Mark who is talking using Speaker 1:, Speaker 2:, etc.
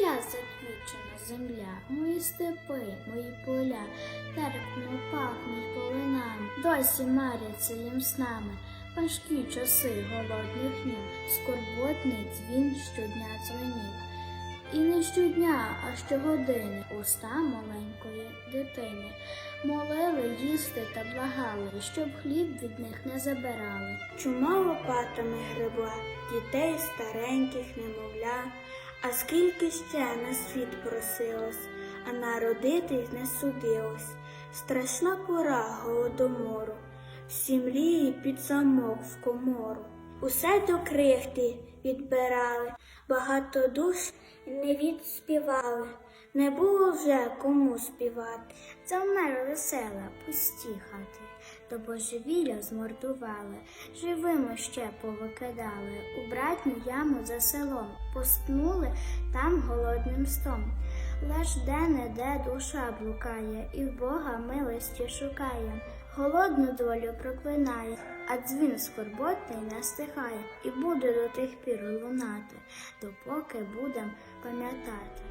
Speaker 1: Моя заквічена земля, мої степи, мої поля, терпно пахнуть полинами, досі маряться їм снами, важкі часи голодних днів, скорботний дзвін щодня дзвенів. І не щодня, а щогодини уста маленької дитини молили їсти та благали, щоб хліб від них не забирали.
Speaker 2: Чума лопатами гребла, дітей стареньких немовля, а скільки ще на світ просилось, а народитись не судилось. Страшна пора голодомору, всі мрії під замок в комору. Усе до крихти відбирали, багато душ не відспівали, не було вже кому співати.
Speaker 1: Завмер весела, пусті хати, до божевілля змордували, живими ще повикидали, у братню яму за селом, постнули там голодним стом. Лиш де-не-де душа блукає, і в Бога милості шукає, голодну долю проклинає, а дзвін скорботний не стихає, і буде до тих пір лунати, допоки будем пам'ятати.